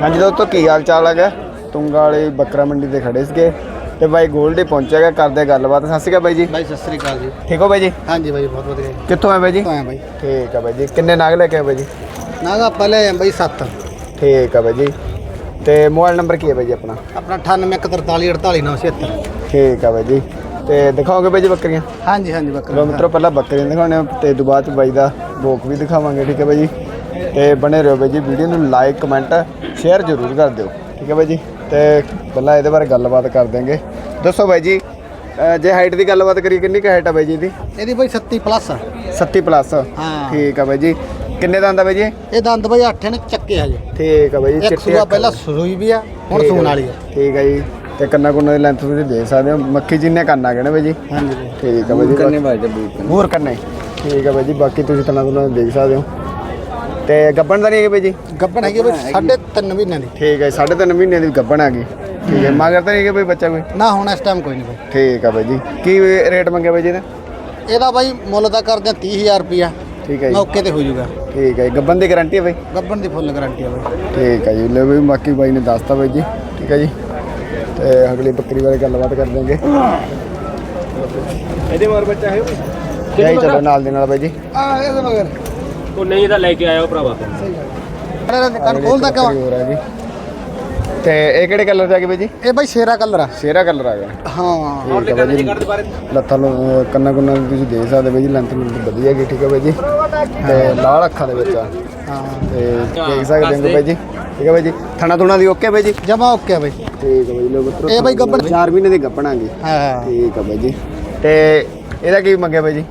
ਹਾਂਜੀ ਦੋਸਤੋ ਕੀ ਹਾਲ ਚਾਲ ਹੈਗਾ? ਤੁੰਗਾ ਵਾਲੀ ਬੱਕਰਾ ਮੰਡੀ ਤੇ ਖੜੇ ਸੀਗੇ ਤੇ ਬਾਈ ਗੋਲਡੀ ਪਹੁੰਚਿਆਗਾ ਕਰਦੇ ਗੱਲਬਾਤ। ਸਤਿ ਸ਼੍ਰੀ ਅਕਾਲ ਬਾਈ ਜੀ। ਬਾਈ ਸਤਿ ਸ੍ਰੀ ਅਕਾਲ ਜੀ। ਠੀਕ ਹੋ ਬਾਈ ਜੀ? ਹਾਂਜੀ ਬਾਈ ਬਹੁਤ ਵਧੀਆ। ਜੀ ਕਿੱਥੋਂ ਆਏ ਬਾਈ ਜੀ? ਆਇਆ ਬਾਈ? ਠੀਕ ਆ ਬਾਈ ਜੀ। ਕਿੰਨੇ ਨਾਗ ਲੈ ਕੇ ਆਏ ਬਾਈ ਜੀ? ਨਾਗਾ ਪਹਿਲੇ ਬਾਈ 7 ਠੀਕ ਆ ਬਾਈ ਜੀ। ਤੇ ਮੋਬਾਈਲ ਨੰਬਰ ਕੀ ਹੈ ਬਾਈ ਜੀ ਆਪਣਾ? ਆਪਣਾ 9843488976 ਠੀਕ ਆ ਬਾਈ ਜੀ। ਤੇ ਦਿਖਾਓਗੇ ਬਾਈ ਜੀ ਬੱਕਰੀਆਂ? ਹਾਂਜੀ ਹਾਂਜੀ ਚਲੋ ਬੱਕਰਾ ਮਿੱਤਰੋ ਪਹਿਲਾਂ ਬੱਕਰੀਆਂ ਦਿਖਾਉਣੇ ਤੇ ਬਾਅਦ ਚ ਬਾਈ ਦਾ ਬੋਕ ਵੀ ਦਿਖਾਵਾਂਗੇ ਠੀਕ ਹੈ ਬਾਈ ਜੀ? ਤੇ ਬਣੇ ਰਹੋ ਬਾਈ ਜੀ ਵੀਡੀਓ ਨੂੰ ਲਾਈਕ ਕਮੈਂਟ ਸ਼ੇਅਰ ਜ਼ਰੂਰ ਕਰ ਦਿਓ। ਠੀਕ ਹੈ ਬਾਈ ਜੀ? ਤੇ ਪਹਿਲਾਂ ਇਹਦੇ ਬਾਰੇ ਗੱਲਬਾਤ ਕਰ ਦਿਆਂਗੇ। ਦੱਸੋ ਬਾਈ ਜੀ ਜੇ ਹਾਈਟ ਦੀ ਗੱਲਬਾਤ ਕਰੀਏ ਕਿੰਨੀ ਕੁ ਹਾਈਟ ਆ ਬਾਈ ਜੀ ਦੀ ਇਹਦੀ ਬਾਈ 37 ਪਲੱਸ ਆ। 37 ਪਲੱਸ ਹਾਂ। ਠੀਕ ਆ ਬਾਈ ਜੀ। ਕਿੰਨੇ ਦਾ ਆਂਦਾ ਬਾਈ ਜੀ? ਇਹ ਦੰਦ ਬਾਈ 8 ਨੇ ਚੱਕੇ ਹਜੇ। ਠੀਕ ਆ ਬਾਈ ਜੀ ਇੱਕ ਚਿੱਟੇ ਅੱਖਾਂ। ਪਹਿਲਾਂ ਸੂਈ ਵੀ ਆ ਹੁਣ ਆ ਸੂਣ ਬਾਈ। ਵਾਲੀ ਆ। ਠੀਕ ਆ ਜੀ। ਤੇ ਕੰਨਾ ਕੁੰਨਾ ਦੀ ਲੈਂਥ ਤੁਸੀਂ ਦੇਖ ਸਕਦੇ ਹੋ। ਮੱਖੀ ਜਿੰਨੇ ਕੰਨਾ ਗਏ ਨੇ ਬਾਈ ਜੀ। ਹਾਂਜੀ। ਬਾਈ ਠੀਕ ਆ ਬਾਈ ਜੀ ਕੰਨੇ ਵਾਜਦੇ ਬੂਟ ਹੋਰ ਕੰਨੇ। ਠੀਕ ਆ ਬਾਈ ਜੀ ਬਾਕੀ ਤੁਸੀਂ ਤਨਾ ਤੁਨਾ ਦੇਖ ਸਕਦੇ ਹੋ। ਤੇ ਗੱਬਣ ਦਾ ਨਹੀਂ ਹੈਗੇ ਬਾਈ ਜੀ? ਗੱਬਣ ਹੈਗੀ ਬਾਈ ਸਾਢੇ ਤਿੰਨ ਮਹੀਨਿਆਂ ਦੀ। ਠੀਕ ਹੈ ਸਾਢੇ ਤਿੰਨ ਮਹੀਨੇ ਦੀ ਗੱਬਣ ਆ ਗਈ। ਠੀਕ ਹੈ ਮਗਰ ਤਾਂ ਨਹੀਂ ਹੈਗੇ ਬਾਈ ਬੱਚਾ ਕੋਈ? ਨਾ ਹੁਣ ਇਸ ਟਾਈਮ ਕੋਈ ਨਹੀਂ ਬਾਈ। ਠੀਕ ਆ ਬਾਈ ਜੀ। ਕੀ ਰੇਟ ਮੰਗਿਆ ਬਾਈ ਜੀ ਇਹਦਾ? ਬਾਈ ਮੁੱਲ ਤਾਂ ਕਰਦੇ ਆ 30000 ਰੁਪਿਆ ਠੀਕ ਹੈ ਜੀ। ਮੌਕੇ ਤੇ ਹੋ ਜਾਊਗਾ। ਠੀਕ ਹੈ ਜੀ ਗੱਬਣ ਦੀ ਗਾਰੰਟੀ ਹੈ ਬਾਈ? ਗੱਬਣ ਦੀ ਫੁੱਲ ਗਾਰੰਟੀ ਆ ਬਾਈ। ਠੀਕ ਹੈ ਜੀ ਲੈ ਬਈ ਬਾਕੀ ਬਾਈ ਨੇ ਦੱਸਤਾ ਬਾਈ ਜੀ। ਠੀਕ ਹੈ ਜੀ। ਤੇ ਅਗਲੀ ਬੱਕਰੀ ਬਾਰੇ ਗੱਲਬਾਤ ਕਰ ਦਾਂਗੇ ਇਹਦੇ ਮਗਰ ਬੱਚਾ ਹੈ ਜਾਈ ਚਲੋ ਨਾਲ ਦੇ ਨਾਲ ਬਾਈ ਜੀ। ਆ ਇਹਦੇ ਮਗਰ। ਉਹ ਨਹੀਂ ਤਾਂ ਲੈ ਕੇ ਆਇਆ ਉਹ ਭਰਾਵਾ। ਕੰਨ ਖੋਲਦਾ ਕਿਉਂ ਬੱਕਰੀ ਹੋਰ ਆ ਜੀ। ਤੇ ਇਹ ਕਿਹੜੇ ਕਲਰ ਦਾ ਹੈ ਬਾਈ ਜੀ? ਇਹ ਬਾਈ ਸ਼ੇਰਾ ਕਲਰ ਆ। ਸ਼ੇਰਾ ਕਲਰ ਆ ਗਿਆ। ਹਾਂ। ਠੀਕ ਹੈ ਬਾਈ ਜੀ। ਲੱਤਾਂ ਨੂੰ ਅਹ ਕੰਨਾਂ ਕੁੰਨਾਂ ਨੂੰ ਤੁਸੀਂ ਦੇਖ ਸਕਦੇ ਬਾਈ ਜੀ ਲੈਂਥ ਨੂੰ ਵਧੀਆ ਹੈਗੀ ਠੀਕ ਹੈ ਬਾਈ ਜੀ। ਤੇ ਲਾਲ ਅੱਖਾਂ ਦੇ ਵਿੱਚ ਆ। ਹਾਂ। ਤੇ ਦੇਖ ਸਕਦੇ ਹੋ ਬਾਈ ਜੀ। ਠੀਕ ਹੈ ਬਾਈ ਜੀ। ਥਣਾ ਥੁਣਾ ਦੀ ਓਕੇ ਬਾਈ ਜੀ? ਜਮਾ ਓਕੇ ਆ ਬਾਈ। ਠੀਕ ਹੈ ਬਾਈ ਲੋ ਮਿੱਤਰੋ ਇਹ ਬਾਈ ਗੱਭਣ- 4 ਮਹੀਨੇ ਦੀ ਆ ਗਈ। ਹਾਂ। ਠੀਕ ਹੈ ਬਾਈ ਜੀ। ਤੇ ਇਹਦਾ ਕੀ ਮੰਗਿਆ ਬਾਈ ਜੀ?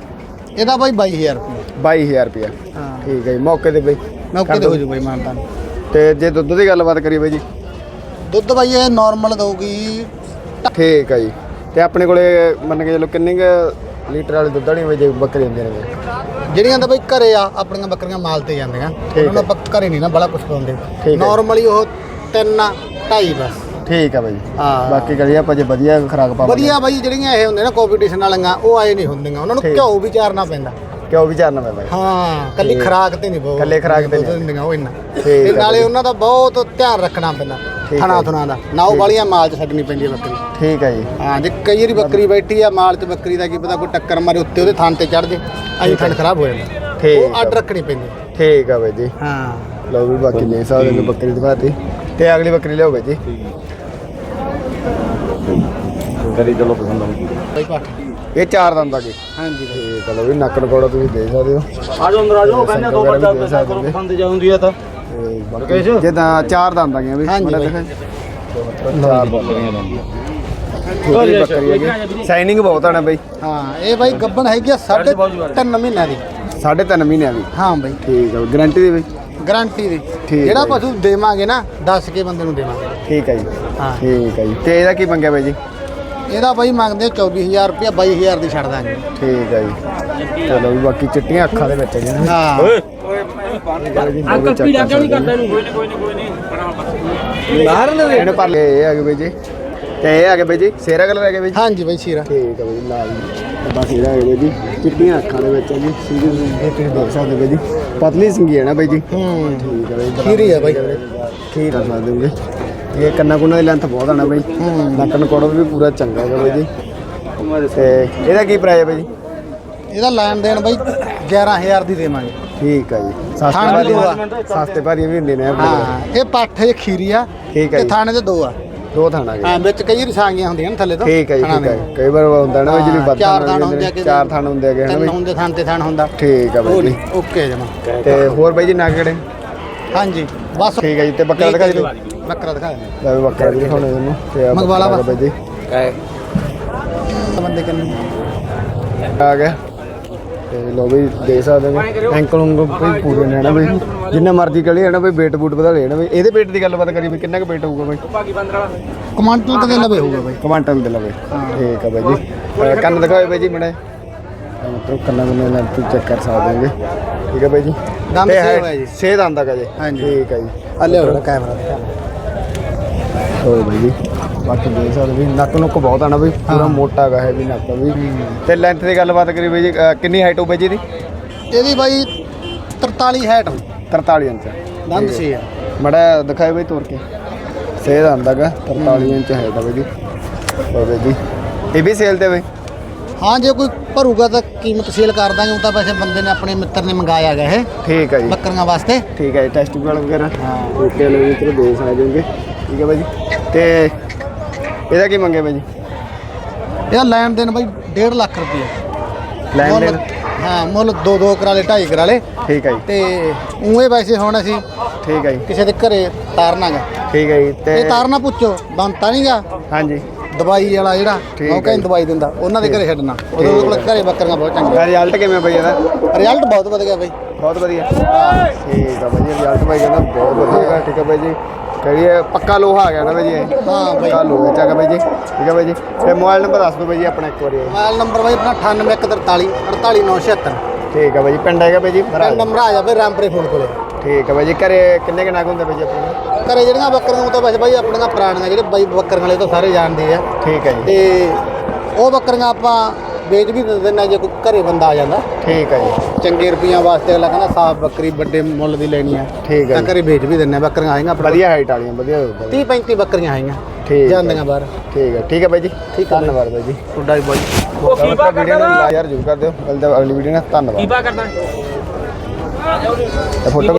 ਇਹਦਾ ਬਾਈ 22000 ਰੁਪਏ। 22000 ਰੁਪਇਆ। ਹਾਂ। ਠੀਕ ਹੈ ਜੀ ਮੌਕੇ ਤੇ ਬਾਈ। ਮੌਕੇ ਤੇ ਹੋ ਜੂ ਬਾਈ ਮਾਨਤਾਨ। ਤੇ ਜੇ ਦੁੱਧ ਦੀ ਗੱਲਬਾਤ ਕਰੀਏ ਬਾਈ ਜੀ। ਦੁੱਧ ਬਾਈ ਇਹ ਨਾਰਮਲ ਦਊਗੀ। ਠੀਕ ਹੈ ਜੀ। ਤੇ ਆਪਣੇ ਕੋਲੇ ਮੰਨ ਕੇ ਚਲੋ ਕਿੰਨੇ ਕੁ ਲੀਟਰ ਵਾਲੇ ਦੁੱਧ ਵਾਲੀ ਬਾਈ ਜੀ ਬੱਕਰੀ ਹੁੰਦੀਆਂ ਨੇ ਜਿਹੜੀਆਂ ਤਾਂ ਬਾਈ ਘਰੇ ਆ ਆਪਣੀਆਂ ਬੱਕਰੀਆਂ ਮਾਲ ਤੇ ਜਾਂਦੀਆਂ। ਉਹਨਾਂ ਨੂੰ ਆਪਾਂ ਘਰੇ ਨਹੀਂ ਨਾ ਬੜਾ ਕੁਝ ਠੀਕ ਹੈ। ਨਾਰਮਲੀ ਉਹ 3 2.5 ਬਸ। ਠੀਕ ਹੈ ਬਾਈ। ਹਾਂ। ਬਾਕੀ ਕਰੀਏ ਆਪਾਂ ਜੇ ਵਧੀਆ ਖਰਾਕ ਪਾਵਾਂਗੇ। ਵਧੀਆ ਬਾਈ ਜਿਹੜੀਆਂ ਇਹ ਹੁੰਦੇ ਨਾ ਕੰਪੀਟੀਸ਼ਨ ਵਾਲੀਆਂ ਉਹ ਆਏ ਨਹੀਂ ਹੁੰਦੀਆਂ। ਉਹਨਾਂ ਨੂੰ ਠੀਕ। ਘਿਓ ਵੀ ਚਾਰਨਾ ਪੈਂਦਾ। ਕਿਉਂ ਵਿਚਾਰਨਾ ਮੈਂ ਬਾਈ ਹਾਂ। ਕੱਲੀ ਖਰਾਕ ਤੇ ਨਹੀਂ ਬਹੁਤ। ਇਕੱਲੇ ਖੁਰਾਕ ਤੇ ਨਹੀਂ। ਹੁੰਦੀਆਂ ਉਹ ਇੰਨਾ। ਠੀਕ ਤੇ ਹੈ ਨਾਲੇ। ਉਹਨਾਂ ਦਾ ਬਹੁਤ ਧਿਆਨ ਰੱਖਣਾ ਪੈਂਦਾ ਠੀਕ ਥਣਾ ਹੈ। ਥੁਣਾ ਦਾ। ਨਾ ਉਹ ਵਾਲੀਆਂ ਮਾਲ 'ਚ ਛੱਡਣੀ ਪੈਂਦੀ ਹੈ ਬੱਕਰੀ। ਠੀਕ ਹੈ ਜੀ। ਹਾਂ ਜੇ ਕਈ ਵਾਰੀ ਬੱਕਰੀ ਬੈਠੀ ਆ ਮਾਲ 'ਚ ਬੱਕਰੀ ਦਾ ਕੀ ਪਤਾ ਕੋਈ ਟੱਕਰ ਮਾਰੇ ਉੱਤੇ ਉਹਦੇ ਥਣ ਤੇ ਚੜ ਜੇ ਅਹੀਂ ਥਣ ਖਰਾਬ ਹੋ ਜਾਂਦਾ। ਠੀਕ ਉਹ ਅੱਡ ਆ। ਰੱਖਣੀ ਪੈਂਦੀ ਠੀਕ ਹੈ ਬਾਈ ਜੀ। ਹਾਂ। ਲਓ ਵੀ ਬਾਕੀ ਦੇ ਸਕਦੇ ਨੇ ਬੱਕਰੀ ਦਿਖਾਤੀ। ਤੇ ਅਗਲੀ ਬੱਕਰੀ ਲਿਆਓ ਬਾਈ ਜੀ। ਕਰੀ ਚਲੋ ਪਸੰਦ ਆਉਂਦੀ ਪਾਠ ਇਹ ਚਾਰ ਦੰਦ ਆ ਗਏ। ਹਾਂਜੀ ਹੈ ਲਓ ਵੀ ਨੱਕ ਨਕੋੜਾ ਤੁਸੀਂ ਦੇਖ ਸਕਦੇ ਹੋ। ਆਜੋ ਅੰਦਰ ਆਜੋ ਕਹਿੰਦੇ ਦੋ ਬੱਚਾ ਪੈਸਾ ਕਰੋ ਪਸੰਦ ਜਾਂਦੀ ਆ ਤਾਂ। ਤੇ ਜਿੱਦਾਂ ਚਾਰ ਦੰਦ ਆ ਗਏ ਵੀ ਹਾਂਜੀ। ਚਾਰ ਬੱਕਰੀਆਂ ਦੰਦ। ਬੱਕਰੀ ਹੈਗੀ ਸ਼ਾਈਨਿੰਗ ਬਹੁਤ ਆਣਾ ਬਈ। ਹਾਂ ਇਹ ਬਾਈ ਗੱਬਣ ਹੈਗੀ ਆ ਸਾਢੇ ਤਿੰਨ ਮਹੀਨਿਆਂ ਦੀ। ਸਾਢੇ ਤਿੰਨ ਮਹੀਨਿਆਂ ਦੀ। ਹਾਂ ਬਾਈ। ਠੀਕ ਹੈ ਗਾਰੰਟੀ ਦੀ ਬਈ। ਗਾਰੰਟੀ ਦੀ। ਠੀਕ ਜਿਹੜਾ। ਪਸ਼ੂ ਦੇਵਾਂਗੇ ਨਾ ਦੱਸ ਕੇ ਬੰਦੇ ਨੂੰ ਦੇਵਾਂਗੇ। ਠੀਕ ਹੈ ਜੀ। ਹਾਂ। ਠੀਕ ਹੈ ਜੀ। ਤੇ ਇਹਦਾ ਕੀ ਮੰਗਿਆ ਬਾਈ ਜੀ? ਇਹਦਾ ਬਾਈ ਮੰਗਦੇ 24000 ਰੁਪਇਆ 22000 ਦੀ ਛੱਡ ਦਾਂਗੇ। ਠੀਕ ਹੈ ਜੀ। ਚਲੋ ਵੀ ਬਾਕੀ ਚਿੱਟੀਆਂ ਅੱਖਾਂ ਦੇ ਵਿੱਚ ਨੇ ਹਾਂ। ਅੰਕਲ ਪੀੜਾ ਕਿਉਂ ਨਹੀਂ ਕਰਦਾ ਇਹਨੂੰ? ਕੋਈ ਨਹੀਂ ਕੋਈ ਨਹੀਂ ਕੋਈ ਨਹੀਂ ਬਾਹਰ ਨੇ ਇਹਨੇ ਪਰ ਇਹ ਹੈਗੇ ਬਾਈ ਜੀ। ਤੇ ਇਹ ਹੈਗੇ ਬਾਈ ਜੀ ਸੇਰਾ ਕਲਰ ਬਾਈ ਜੀ। ਹਾਂਜੀ ਬਾਈ ਸ਼ੀਰਾ ਠੀਕ ਹੈ ਬਾਈ ਲਾਲ ਬਸ ਇਹਦਾ ਹੈਗੇ ਬਾਈ ਜੀ। ਚਿੱਟੀਆਂ ਅੱਖਾਂ ਦੇ ਵਿੱਚ ਹੈ ਜੀ। ਸਿੰਗੀ ਸਿੰਗੀ ਤੁਸੀਂ ਦੇਖ ਸਕਦੇ ਬਾਈ ਜੀ। ਪਤਲੀ ਸਿੰਗੀ ਹੈ ਨਾ ਬਾਈ ਜੀ। ਹੂੰ। ਠੀਕ ਹੈ ਬਾਈ ਖੀਰੀ ਹੈ ਬਾਈ। ਖੀਰ ਆ ਸਕਦੇ ਇਹ ਕੰਨਾ ਕੁੰਨਾ ਦੀ ਲੈਂਥ ਬਹੁਤ ਆਣਾ ਬਾਈ। ਨੱਕ ਨਕੋੜਾ ਵੀ ਪੂਰਾ ਚੰਗਾ ਹੈਗਾ ਬਾਈ ਜੀ। ਤੇ ਇਹਦਾ ਕੀ ਪ੍ਰਾਈਸ ਹੈ ਬਾਈ? ਜੀ ਇਹਦਾ ਲੈਣ ਦੇਣ ਬਾਈ 11000 ਦੀ ਦੇਵਾਂਗੇ। ਠੀਕ ਹੈ ਜੀ। ਸਸਤੇ ਥਾਣ ਭਾਰੀ ਵੀ ਦੋ। ਸਸਤੇ ਭਾਰੀ ਵੀ ਹੁੰਦੇ ਨੇ ਆਪਣੇ ਕੋਲ। ਹਾਂ ਇਹ ਪੱਠ ਇਹ ਖੀਰੀ ਆ ਠੀਕ ਹੈ ਤੇ ਜੀ। ਥਾਣੇ ਦੇ ਦੋ ਆ। ਦੋ ਥਾਣਾ ਗਏ ਹਾਂ ਵਿੱਚ ਕਈ ਰਸਾਂਗੀਆਂ ਹੁੰਦੀਆਂ ਨੇ ਥੱਲੇ ਤੋਂ। ਠੀਕ ਹੈ ਜੀ ਥਾਣਾਂ ਠੀਕ ਹੈ ਦੇ। ਕਈ ਵਾਰ ਹੁੰਦਾ ਨਾ ਜਿਹੜੀ ਹਾਂ, ਚਾਰ ਥਾਣ ਹੁੰਦੇ ਆ ਚਾਰ ਥਾਣ ਹੁੰਦੇ ਹੈਗੇ ਹਨਾ ਤਿੰਨ ਬਈ। ਹੁੰਦੇ ਥਾਣ ਤੇ ਥਾਣ ਹੁੰਦਾ। ਠੀਕ ਹੈ ਉਹ ਬਾਈ ਜੀ। ਨਹੀਂ ਓਕੇ ਜਮਾ ਤੇ ਹੋਰ ਬਾਈ ਜੀ ਨਾ ਕਿਹੜੇ? ਹਾਂਜੀ ਬਸ। ਠੀਕ ਹੈ ਜੀ ਤੇ ਬੱਕਰਾ ਦਿਖਾ ਦਿਓ। ਬੱਕਰਾ ਦਿਖਾ ਦੇ ਲੈ ਵੀ ਬੱਕਰਾ ਵੀ ਦਿਖਾਉਣੇ ਤੁਹਾਨੂੰ ਤੇ ਆਹ ਮੰਗਵਾ ਲਾ ਬੱਕਰਾ ਬਸ। ਬਾਈ ਜੀ। ਬੰਦੇ ਕਿੰਨੇ? ਆ ਗਿਆ। ਤੇ ਲੋ ਵੀ ਦੇ ਸਕਦੇ ਨੇ। ਐਂਕਲ ਉਂਗਲ ਵੀ ਪੂਰੇ ਨੇ ਨਾ ਬਈ। ਜਿੰਨਾ ਮਰਜ਼ੀ ਕਲੀ ਨਾ ਬਈ ਵੇਟ ਬੂਟ ਵਧਾ ਲੈਣਾ ਬਈ। ਇਹਦੇ ਵੇਟ ਦੀ ਗੱਲਬਾਤ ਕਰੀ ਵੀ ਕਿੰਨਾ ਕੁ ਵੇਟ ਹੋਊਗਾ ਬਈ? ਬਾਕੀ ਬੰਦਰ ਵਾਲਾ ਕਮਾਂਟਲ ਕਦੇ ਲਵੇ ਹੋਊਗਾ ਬਾਈ? ਕਮਾਂਟਲ ਦੇ ਲਵੇ। ਠੀਕ ਹੈ ਬਾਈ ਜੀ। ਅਹ ਕੰਨ ਦਿਖਾਓ ਬਾਈ ਜੀ ਮੜੇ ਮਤਲਬ ਕੰਨਾਂ ਨੂੰ ਨਾਲ ਤੁਸੀਂ ਚੈੱਕ ਕਰ ਸਕਦੇ ਹੋਗੇ। ਠੀਕ ਹੈ ਬਾਈ ਜੀ। ਦੰਦ ਤੇ ਸੇਵ ਹੈ ਜੀ। ਛੇ ਦੰਦ ਆ ਜੀ। ਹਾਂਜੀ। ਠੀਕ ਹੈ ਜੀ। ਆ ਲਿਓ ਕੈਮਰਾ ਦਿਖਾ। ਹੋਰ ਬਾਈ ਜੀ। ਬਾਕੀ ਦੇਖ ਸਕਦੇ ਵੀ ਨੱਕ ਨੁੱਕ ਬਹੁਤ ਆਣਾ ਬਈ ਪੂਰਾ ਮੋਟਾ ਗਾ ਹੈ ਵੀ ਨੱਕ ਵੀ ਤੇ ਲੈਂਥ ਦੀ ਗੱਲਬਾਤ ਕਰੀ ਬਾਈ ਜੀ ਅਹ ਕਿੰਨੀ ਹਾਈਟ ਹੋ ਬਾਈ ਜੀ ਦੀ ਇਹਦੀ ਬਾਈ 43 ਹੈਟ 43 ਇੰਚ। ਦੰਦ ਸੀ ਆ। ਮੜਾ ਦਿਖਾਏ ਬਈ ਤੋੜ ਕੇ। ਸੇਲ ਆਂਦਾਗਾ 43 ਇੰਚ ਹੈ ਦਾ ਬਈ ਜੀ। ਹੋਰ ਬਈ ਜੀ। ਇਹ ਵੀ ਸੇਲ ਤੇ ਬਈ? ਹਾਂ ਜੇ ਕੋਈ ਭਰੂਗਾ ਤਾਂ ਕੀਮਤ ਸੇਲ ਕਰ ਦਾਂਗੇ ਉਹ ਤਾਂ ਵੈਸੇ ਬੰਦੇ ਨੇ ਆਪਣੇ ਮਿੱਤਰ ਨੇ ਮੰਗਾਇਆ ਗਿਆ ਇਹ। ਠੀਕ ਹੈ ਜੀ। ਬੱਕਰੀਆਂ ਵਾਸਤੇ। ਠੀਕ ਹੈ ਜੀ ਟੈਸਟੀਕਲ ਵਗੈਰਾ ਹਾਂ। ਓਕੇ ਲੋ ਜੀ ਚਲੋ ਦੇ ਸਕਦੇ ਠੀਕ ਹੈ ਬਾਈ ਜੀ। ਤੇ ਇਹਦਾ ਕੀ ਮੰਗੇ ਬਾਈ ਜੀ? ਇਹਦਾ ਲੈਣ ਦੇਣ ਬਾਈ 1.5 ਲੱਖ ਰੁਪਏ। ਲੈਣ ਦੇਣ? ਹਾਂ ਮੁੱਲ 2-2 ਕਰਾ ਲੇ 2.5 ਕਰਾ ਲੇ ਠੀਕ ਹੈ ਜੀ। ਤੇ ਉਵੇਂ ਵੈਸੇ ਹੁਣ ਅਸੀਂ ਠੀਕ ਹੈ ਜੀ। ਕਿਸੇ ਦੇ ਘਰੇ ਤਾਰਨਾਗਾ। ਠੀਕ ਹੈ ਜੀ ਤੇ ਇਹ ਤਾਰਨਾ ਪੁੱਛੋ ਬੰਤਾ ਨਹੀਂਗਾ ਹਾਂਜੀ। ਦਵਾਈ ਵਾਲਾ ਜਿਹੜਾ ਉਹ ਕਹਿੰਦਾ। ਦਵਾਈ ਦਿੰਦਾ ਉਹਨਾਂ ਦੇ ਘਰੇ ਛੱਡਣਾ। ਉਹਦੇ ਕੋਲ ਘਰੇ ਬੱਕਰੀਆਂ ਬਹੁਤ ਚੰਗੀਆਂ। ਰਿਜ਼ਲਟ ਕਿਵੇਂ ਬਈ ਇਹਦਾ? ਰਿਜ਼ਲਟ ਬਹੁਤ ਵਧੀਆ ਬਾਈ। ਬਹੁਤ ਵਧੀਆ। ਠੀਕ ਹੈ ਬਾਈ ਰਿਜ਼ਲਟ ਬਾਈ ਕਹਿੰਦਾ ਬਹੁਤ ਵਧੀਆ ਠੀਕ ਹੈ ਬਾਈ ਜੀ। ਕਰੀਏ ਪੱਕਾ ਲੋਹਾ ਆ ਗਿਆ ਨਾ ਬਾਈ ਜੀ ਇਹ। ਹਾਂ ਬਾਈ। ਪੱਕਾ ਲੋਹਾ ਚੱਕ ਬਾਈ ਜੀ। ਠੀਕ ਹੈ ਬਾਈ ਜੀ। ਤੇ ਮੋਬਾਈਲ ਨੰਬਰ ਦੱਸ ਦਿਓ ਬਾਈ ਜੀ ਆਪਣਾ ਇੱਕ ਵਾਰੀ ਮੋਬਾਈਲ ਨੰਬਰ ਬਾਈ ਆਪਣਾ 98143 48976 ਠੀਕ ਹੈ ਬਾਈ ਜੀ। ਪਿੰਡ ਹੈਗਾ ਬਾਈ ਜੀ? ਪਿੰਡ ਮਹਾਰਾਜਾ ਫਿਰ ਰਾਮਪੁਰੇ ਫੋਨ ਕੋਲੇ। ਠੀਕ ਹੈ ਬਾਈ ਜੀ। ਘਰੇ ਕਿੰਨੇ ਕੁ ਨਗ ਹੁੰਦੇ ਬਾਈ ਜੀ ਆਪਣੇ? ਘਰੇ ਜਿਹੜੀਆਂ ਬੱਕਰੀਆਂ ਉਹ ਤਾਂ ਵੈਸੇ ਬਾਈ ਆਪਣੀਆਂ ਪੁਰਾਣੀਆਂ ਜਿਹੜੇ ਬਾਈ ਬੱਕਰੀਆਂ ਵਾਲੇ ਤਾਂ ਸਾਰੇ ਜਾਣਦੇ ਆ। ਠੀਕ ਹੈ ਜੀ। ਤੇ ਉਹ ਬੱਕਰੀਆਂ ਆਪਾਂ ਵੇਚ ਵੀ ਦਿੰਦੇ ਹਾਂ ਜੇ ਕੋਈ ਘਰੇ ਬੰਦਾ ਆ ਜਾਂਦਾ। ਠੀਕ ਹੈ ਜੀ। ਚੰਗੇ ਰੁਪਈਆਂ ਵਾਸਤੇ ਅਗਲਾ ਕਹਿੰਦਾ ਸਾਫ਼ ਬੱਕਰੀ ਵੱਡੇ ਮੁੱਲ ਦੀ ਲੈਣੀ ਆ। ਠੀਕ ਹੈ ਤਾਂ ਘਰੇ ਵੇਚ ਵੀ ਦਿੰਦੇ ਆ ਬੱਕਰੀਆਂ ਆਈਆਂ ਆਪਣੇ ਵਧੀਆ ਹਾਈਟ ਵਾਲੀਆਂ ਵਧੀਆ ਦੁੱਧ 30 35 ਬੱਕਰੀਆਂ ਆਈਆਂ ਠੀਕ ਹੈ। ਜਾਂਦੀਆਂ ਬਾਹਰ। ਠੀਕ ਹੈ ਠੀਕ ਹੈ ਬਾਈ ਜੀ। ਠੀਕ ਹੈ ਬਾਈ। ਧੰਨਵਾਦ ਬਾਈ ਜੀ। ਤੁਹਾਡਾ ਵੀ ਬਾਈ ਉਹ ਕੀ ਪਾ ਵੀਡੀਓ ਕਰਦਾ ਨੂੰ। ਨਾ ਯਾਰ ਜ਼ਰੂਰ ਕਰ ਦਿਓ। ਅਗਲੀ ਵੀਡੀਓ ਨਾਲ ਕੀ ਧੰਨਵਾਦ। ਪਾ ਕਰਦਾ। ਫੋਟੋ